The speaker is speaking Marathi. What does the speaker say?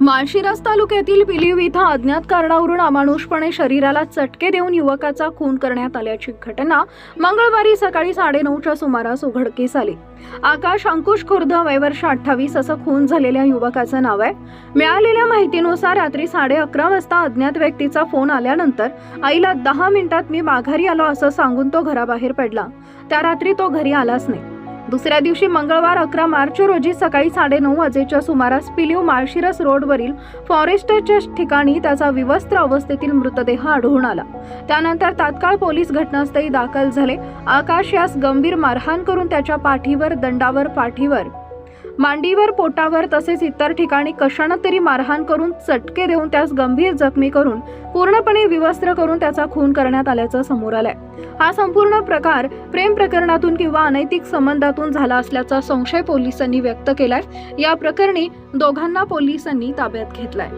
माळशिरस तालुक्यातील पिलीव इथं अज्ञात कारणावरून अमानुषपणे शरीराला चटके देऊन युवकाचा खून करण्यात आल्याची घटना मंगळवारी सकाळी साडेनऊच्या सुमारास उघडकीस आली. आकाश अंकुश खुर्द वयवर्ष अठ्ठावीस असं खून झालेल्या युवकाचं नाव आहे. मिळालेल्या माहितीनुसार रात्री साडे अकरा वाजता अज्ञात व्यक्तीचा फोन आल्यानंतर आईला दहा मिनिटात मी माघारी आलो असं सांगून तो घराबाहेर पडला. त्या रात्री तो घरी आलाच नाही. दुसऱ्या दिवशी मंगळवार अकरा मार्च रोजी सकाळी साडेनऊ वाजेच्या सुमारास पिलीव माळशिरस रोडवरील फॉरेस्टच्या ठिकाणी त्याचा विवस्त्र अवस्थेतील मृतदेह आढळून आला. त्यानंतर तात्काळ पोलीस घटनास्थळी दाखल झाले. आकाश यास गंभीर मारहाण करून त्याच्या पाठीवर दंडावर पाठीवर मांडीवर पोटावर तसेच इतर ठिकाणी कशानं तरी मारहाण करून चटके देऊन त्यास गंभीर जखमी करून पूर्णपणे विवस्त्र करून त्याचा खून करण्यात आल्याचं समोर आलंय. हा संपूर्ण प्रकार प्रेम प्रकरणातून किंवा अनैतिक संबंधातून झाला असल्याचा संशय पोलिसांनी व्यक्त केलाय. या प्रकरणी दोघांना पोलिसांनी ताब्यात घेतलाय.